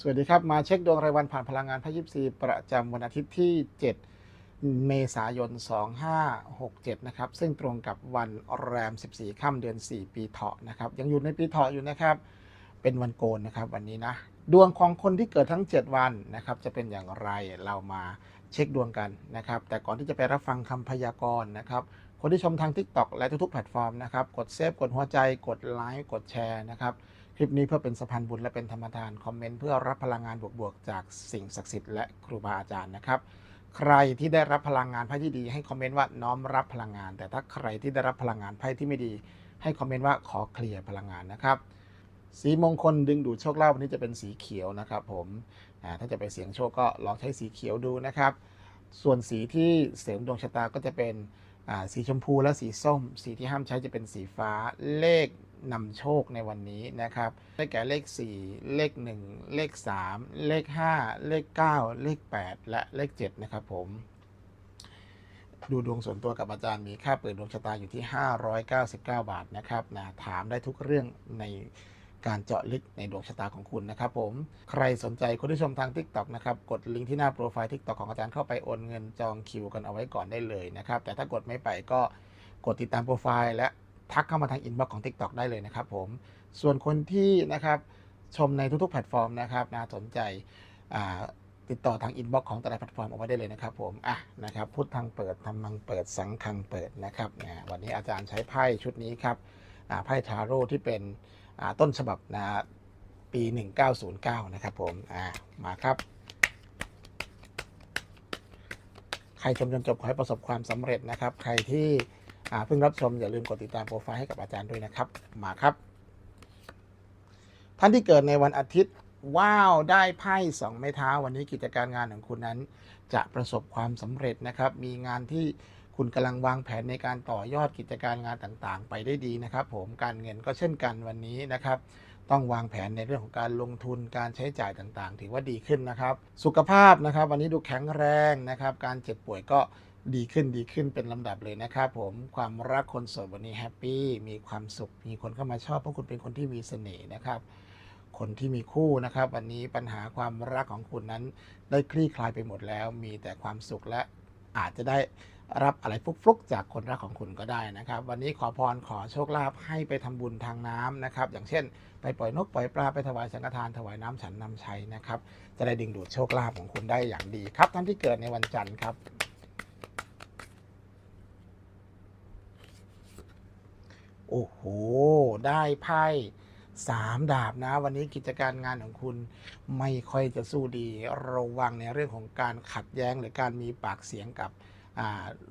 สวัสดีครับ มาเช็คดวงรายวันผ่านพลังงานพระยิปซีประจำวันอาทิตย์ที่ 7 เมษายน 2567 นะครับ ซึ่งตรงกับวันแรม 14 ค่ำเดือน 4 ปีเถาะนะครับ ยังอยู่ในปีเถาะอยู่นะครับ เป็นวันโกนนะครับวันนี้นะ ดวงของคนที่เกิดทั้ง 7 วันนะครับ จะเป็นอย่างไรเรามาเช็คดวงกันนะครับ แต่ก่อนที่จะไปรับฟังคำพยากรณ์นะครับ คนที่ชมทาง TikTok และทุกๆแพลตฟอร์มนะครับ กดเซฟ กดหัวใจ กดไลค์ กดแชร์นะครับ คลิปนี้เพื่อเป็นสะพานบุญและเป็นธรรมทานคอมเมนต์เพื่อรับพลังงานบวกๆจากสิ่งศักดิ์สิทธิ์และครูบาอาจารย์นะครับ ใครที่ได้รับพลังงานไพ่ที่ดี ให้คอมเมนต์ว่าน้อมรับพลังงาน แต่ถ้าใครที่ได้รับพลังงานไพ่ที่ไม่ดี ให้คอมเมนต์ว่าขอเคลียร์พลังงานนะครับ สีมงคลดึงดูดโชคลาภวันนี้จะเป็นสีเขียวนะครับ ผมถ้าจะไปเสี่ยงโชคก็ลองใช้สีเขียวดูนะครับ ส่วนสีที่เสริมดวงชะตาก็จะเป็น สีชมพูและสีส้ม สีที่ห้ามใช้จะเป็นสีฟ้าเลขนำโชคในวันนี้นะครับได้แก่เลข 4 เลข 1 เลข 3 เลข 5 เลข 9 เลข 8 และเลข 7 นะครับผม ดูดวงส่วนตัวกับอาจารย์มีค่าเปิดดวงชะตาอยู่ที่ 599 บาทนะครับนะถามได้ทุกเรื่องใน การเจาะลึกในดวงชะตาของคุณนะครับผม ใครสนใจคนที่ชมทาง TikTok นะครับ กดลิงก์ที่หน้าโปรไฟล์ TikTok ของอาจารย์เข้าไปโอนเงินจองคิวกันเอาไว้ก่อนได้เลยนะครับ แต่ถ้ากดไม่ไปก็กดติดตามโปรไฟล์และทักเข้ามาทางอินบ็อกซ์ของ TikTok ได้เลยนะครับผม ส่วนคนที่นะครับชมในทุกๆแพลตฟอร์มนะครับนะสนใจติดต่อทางอินบ็อกซ์ของแต่ละแพลตฟอร์มเอาไว้ได้เลยนะครับผม อะนะครับพุทธังเปิดธรรมังเปิดสังคังเปิดนะครับนะวันนี้อาจารย์ใช้ไพ่ชุดนี้ครับไพ่ทาโร่ที่เป็น ต้นฉบับนะปี 1909 นะครับผมมาครับ ใครชมจนจบขอให้ประสบความสำเร็จนะครับ ใครที่เพิ่งรับชมอย่าลืมกดติดตามโปรไฟล์ให้กับอาจารย์ด้วยนะครับ มาครับ ท่านที่เกิดในวันอาทิตย์ว้าวได้ไพ่สองไม้เท้า วันนี้กิจการงานของคุณนั้น จะประสบความสำเร็จนะครับ มีงานที่ คุณกำลังวางแผนในการต่อยอดกิจการงานต่างๆ ไปได้ดีนะครับ ผมการเงินก็เช่นกันวันนี้นะครับต้องวางแผนในเรื่องของการลงทุนการใช้จ่ายต่างๆ ถือว่าดีขึ้นนะครับ สุขภาพนะครับ วันนี้ดูแข็งแรงนะครับ การเจ็บป่วยก็ดีขึ้นดีขึ้นเป็นลำดับเลยนะครับผมความรักคนโสดวันนี้แฮปปี้มีความสุข มีคนเข้ามาชอบเพราะคุณเป็นคนที่มีเสน่ห์นะครับคนที่มีคู่นะครับ วันนี้ปัญหาความรักของคุณนั้นได้คลี่คลายไปหมดแล้ว มีแต่ความสุขและอาจจะได้ รับอะไรฟลุกๆ จากคนรักของคุณก็ได้นะครับ วันนี้ขอพรขอโชคลาภให้ไปทำบุญทางน้ำนะครับ อย่างเช่น ไปปล่อยนกปล่อยปลาไปถวายสังฆทานถวายน้ำฉันนำชัยนะครับ จะได้ดึงดูดโชคลาภของคุณได้อย่างดีครับท่านที่เกิดในวันจันทร์ครับ โอ้โห ได้ไพ่สามดาบนะ วันนี้กิจการงานของคุณไม่ค่อยจะสู้ดี ระวังในเรื่องของการขัดแย้งหรือการมีปากเสียงกับ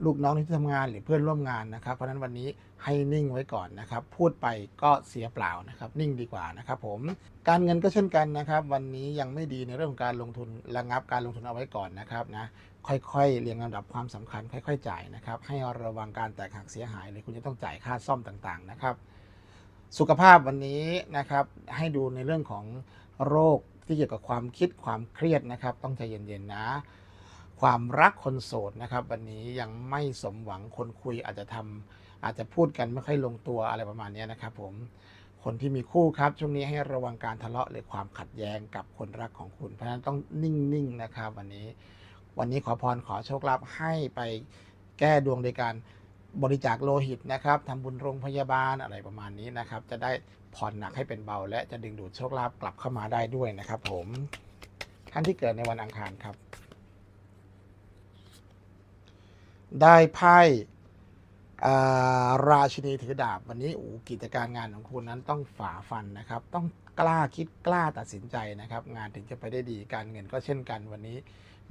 ลูกน้องที่ทำงานหรือเพื่อนร่วมงานนะครับ เพราะนั้นวันนี้ให้นิ่งไว้ก่อนนะครับ พูดไปก็เสียเปล่านะครับ นิ่งดีกว่านะครับผมการเงินก็เช่นกันนะครับ วันนี้ยังไม่ดีในเรื่องของการลงทุนระงับการลงทุนเอาไว้ก่อนนะครับนะค่อยๆเรียงลำดับความสำคัญ ค่อยๆจ่ายนะครับ ให้ระวังการแตกหักเสียหายหรือคุณจะต้องจ่ายค่าซ่อมต่างๆนะครับ สุขภาพวันนี้นะครับให้ดูในเรื่องของโรคที่เกี่ยวกับความคิดความเครียดนะครับ ต้องใจเย็นๆนะ ความรักคนโสดนะครับ วันนี้ยังไม่สมหวังคนคุยอาจจะทำอาจจะพูดกันไม่ค่อยลงตัวอะไรประมาณนี้นะครับ ผมคนที่มีคู่ครับ ช่วงนี้ให้ระวังการทะเลาะหรือความขัดแย้งกับคนรักของคุณ เพราะฉะนั้นต้องนิ่งๆนะครับ วันนี้ วันนี้ขอพรขอโชคลาภให้ไปแก้ดวงโดยการบริจาคโลหิตนะครับทำบุญโรงพยาบาลอะไรประมาณนี้นะครับ จะได้ผ่อนหนักให้เป็นเบา และจะดึงดูดโชคลาภกลับเข้ามาได้ด้วยนะครับ ผมท่านที่เกิดในวันอังคารครับ ได้ไพ่ราชินีถือดาบวันนี้โอ้กิจการงานของคุณนั้นต้องฝ่าฟันนะครับ ต้องกล้าคิดกล้าตัดสินใจนะครับ งานถึงจะไปได้ดีการเงินก็เช่นกันวันนี้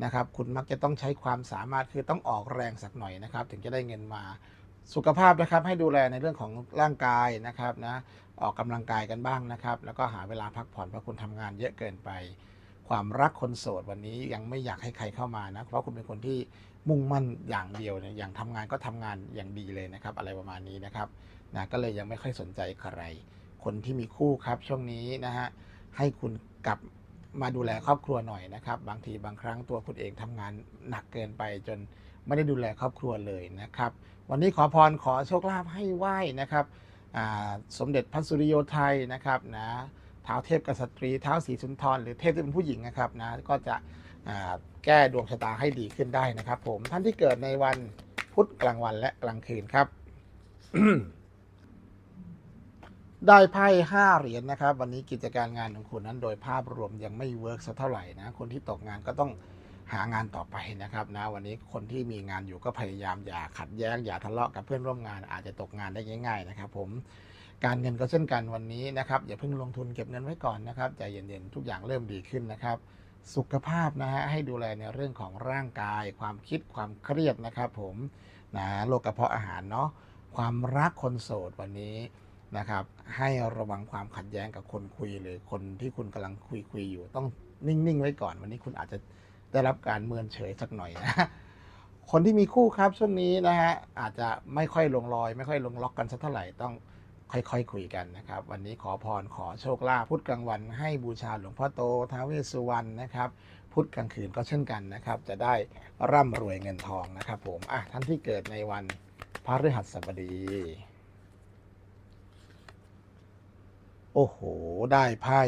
นะครับ คุณมักจะต้องใช้ความสามารถคือต้องออกแรงสักหน่อยนะครับ ถึงจะได้เงินมาสุขภาพนะครับ ให้ดูแลในเรื่องของร่างกายนะครับนะออกกำลังกายกันบ้างนะครับ แล้วก็หาเวลาพักผ่อนเพราะคุณทำงานเยอะเกินไป ความรักคนโสดวันนี้ยังไม่อยากให้ใครเข้ามานะเพราะคุณเป็นคนที่ มุ่งมั่นอย่างเดียวเนี่ยอย่างทำงานก็ทำงานอย่างดีเลยนะครับ อะไรประมาณนี้นะครับนะก็เลยยังไม่ค่อยสนใจใคร คนที่มีคู่ครับช่วงนี้นะฮะให้คุณกลับมาดูแลครอบครัวหน่อยนะครับ บางทีบางครั้งตัวคุณเองทำงานหนักเกินไปจนไม่ได้ดูแลครอบครัวเลยนะครับ วันนี้ขอพรขอโชคลาภให้ไหว้นะครับสมเด็จพระสุริโยไทยนะครับนะเท้าเทพกษัตรีเท้าสีสุนทรหรือเทพที่เป็นผู้หญิงนะครับนะก็จะ แก้ดวงชะตาให้ดีขึ้นได้นะครับ ผมท่านที่เกิดในวันพุธกลางวันและกลางคืนครับ ได้ไพ่ห้าเหรียญนะครับ วันนี้กิจการงานของคุณนั้น โดยภาพรวมยังไม่เวิร์กสักเท่าไหร่นะคนที่ตกงานก็ต้องหางานต่อไปนะครับนะวันนี้คนที่มีงานอยู่ก็พยายามอย่าขัดแย้งอย่าทะเลาะกับเพื่อนร่วมงาน อาจจะตกงานได้ง่าย ๆ นะครับ ผมการเงินก็เช่นกันวันนี้นะครับอย่าเพิ่งลงทุนเก็บเงินไว้ก่อนนะครับใจเย็นๆทุกอย่างเริ่มดีขึ้นนะครับ สุขภาพนะฮะให้ดูแลในเรื่องของร่างกาย ความคิดความเครียดนะครับผมนะโรคกระเพาะอาหารเนาะความรักคนโสดวันนี้นะครับ ให้ระวังความขัดแย้งกับคนคุยหรือคนที่คุณกำลังคุยคุยอยู่ ต้องนิ่ง ๆ ไว้ก่อน วันนี้คุณอาจจะได้รับการเมินเฉยสักหน่อยนะคนที่มีคู่ครับช่วงนี้นะฮะอาจจะไม่ค่อยลงรอย ไม่ค่อยลงล็อกกันสักเท่าไหร่ต้อง ค่อยๆคุยกันนะครับ วันนี้ขอพรขอโชคลาภพุธกลางวัน ให้บูชาหลวงพ่อโตท้าวเวสสุวรรณนะครับพุธกลางคืนก็เช่นกันนะครับ จะได้ร่ำรวยเงินทองนะครับ ผมอะท่านที่เกิดในวันพฤหัสบดี โอ้โห ได้ไพ่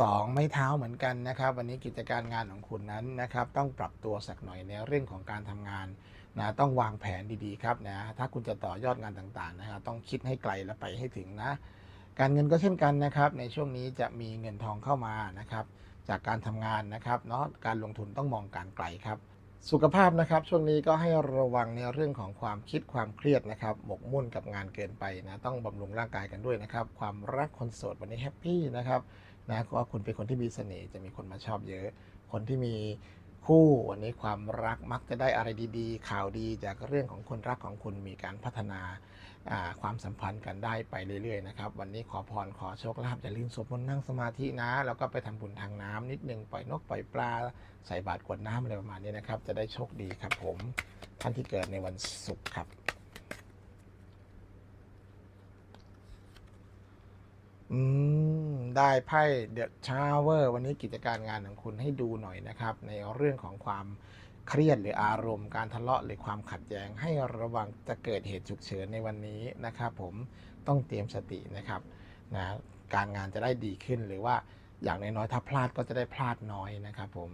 สองไม้เท้าเหมือนกันนะครับ วันนี้กิจการงานของคุณนั้นนะครับ ต้องปรับตัวสักหน่อยในเรื่องของการทำงาน นะต้องวางแผนดีๆครับนะถ้าคุณจะต่อยอดงานต่างๆนะครับต้องคิดให้ไกลและไปให้ถึงนะ การเงินก็เช่นกันนะครับ ในช่วงนี้จะมีเงินทองเข้ามานะครับ จากการทำงานนะครับเนาะการลงทุนต้องมองการไกลครับสุขภาพนะครับช่วงนี้ก็ให้ระวังในเรื่องของความคิดความเครียดนะครับ หมกมุ่นกับงานเกินไปนะต้องบำรุงร่างกายกันด้วยนะครับ ความรักคนโสดวันนี้แฮปปี้นะครับนะก็คุณเป็นคนที่มีเสน่ห์จะมีคนมาชอบเยอะ คนที่มี คู่วันนี้ความรักมักจะได้อะไรดีๆ ข่าวดีจากเรื่องของคนรักของคุณมีการพัฒนาความสัมพันธ์กันได้ไปเรื่อยๆนะครับวันนี้ขอพรขอโชคลาภอย่าลืมสวดมนต์นั่งสมาธินะ แล้วก็ไปทำบุญทางน้ำนิดนึงปล่อยนกปล่อยปลาใส่บาตรกวดน้ำอะไรประมาณนี้นะครับ จะได้โชคดีครับผมท่านที่เกิดในวันศุกร์ครับอืม ได้ไพ่เดอะชาเวอร์วันนี้กิจการงานของคุณให้ดูหน่อยนะครับ ในเรื่องของความเครียดหรืออารมณ์การทะเลาะหรือความขัดแย้งให้ระวังจะเกิดเหตุฉุกเฉินในวันนี้นะครับ ผมต้องเตรียมสตินะครับนะการงานจะได้ดีขึ้นหรือว่าอย่างน้อยๆถ้าพลาดก็จะได้พลาดน้อยนะครับ ผม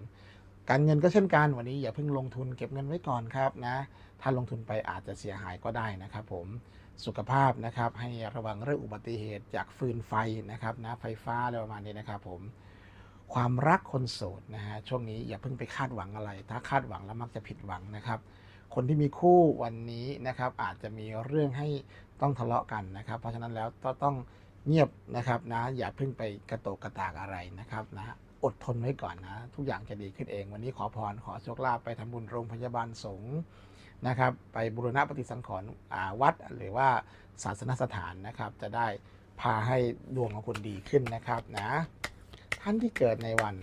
การเงินก็เช่นกันวันนี้อย่าเพิ่งลงทุนเก็บเงินไว้ก่อนครับนะถ้าลงทุนไปอาจจะเสียหายก็ได้นะครับ ผม สุขภาพนะครับ ให้ระวังเรื่องอุบัติเหตุจากฟืนไฟนะครับนะไฟฟ้าอะไรประมาณนี้นะครับผมความรักคนโสดนะฮะช่วงนี้อย่าเพิ่งไปคาดหวังอะไร ถ้าคาดหวังแล้วมักจะผิดหวังนะครับ คนที่มีคู่วันนี้นะครับ อาจจะมีเรื่องให้ต้องทะเลาะกันนะครับ เพราะฉะนั้นแล้วก็ต้องเงียบนะครับนะอย่าเพิ่งไปกระโตกกระตากอะไรนะครับนะอดทนไว้ก่อนนะ ทุกอย่างจะดีขึ้นเอง วันนี้ขอพรขอโชคลาภไปทำบุญโรงพยาบาลสงฆ์ นะครับไปบูรณะปฏิสังขรณ์วัดหรือว่าศาสนสถานนะครับ จะได้พาให้ดวงของคุณดีขึ้นนะครับนะท่านที่เกิดในวัน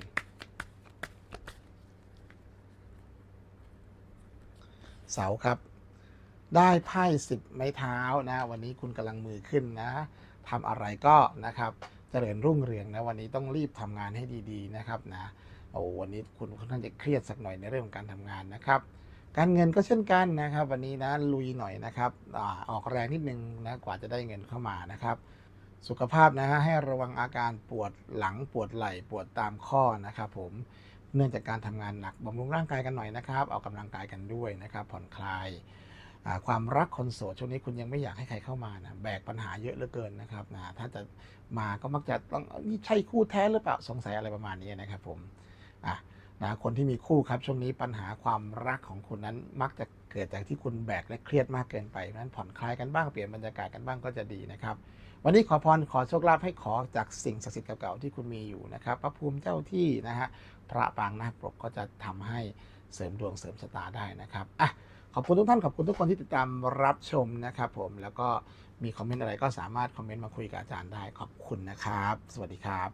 เสาร์ครับ ได้ไพ่สิบไม้เท้านะ วันนี้คุณกำลังมือขึ้นนะทำอะไรก็นะครับเจริญรุ่งเรืองนะวันนี้ต้องรีบทำงานให้ดีๆนะครับนะโอ้วันนี้คุณค่อนข้างจะเครียดสักหน่อยในเรื่องของการทำงานนะครับ การเงินก็เช่นกันนะครับ วันนี้นะลุยหน่อยนะครับอออกแรงนิดนึงนะกว่าจะได้เงินเข้ามานะครับ สุขภาพนะฮะให้ระวังอาการปวดหลังปวดไหล่ปวดตามข้อนะครับผมเนื่องจากการทำงานหนักบำรุงร่างกายกันหน่อยนะครับออกกำลังกายกันด้วยนะครับ ผ่อนคลายความรักคนโสดช่วงนี้คุณยังไม่อยากให้ใครเข้ามานะแบกปัญหาเยอะเหลือเกินนะครับนะถ้าจะมาก็มักจะต้องนี่ใช่คู่แท้หรือเปล่าสงสัยอะไรประมาณนี้นะครับผมอะ นะคนที่มีคู่ครับช่วงนี้ปัญหาความรักของคุณนั้นมักจะเกิดจากที่คุณแบกและเครียดมากเกินไปนั้นผ่อนคลายกันบ้างเปลี่ยนบรรยากาศกันบ้างก็จะดีนะครับ วันนี้ขอพรขอโชคลาภให้ขอจากสิ่งศักดิ์สิทธิ์เก่าๆที่คุณมีอยู่นะครับ พระภูมิเจ้าที่นะฮะพระปางนาคปรกก็จะทำให้เสริมดวงเสริมชะตาได้นะครับอะขอบคุณทุกท่านขอบคุณทุกคนที่ติดตามรับชมนะครับผมแล้วก็มีคอมเมนต์อะไรก็สามารถคอมเมนต์มาคุยกับอาจารย์ได้ขอบคุณนะครับ สวัสดีครับ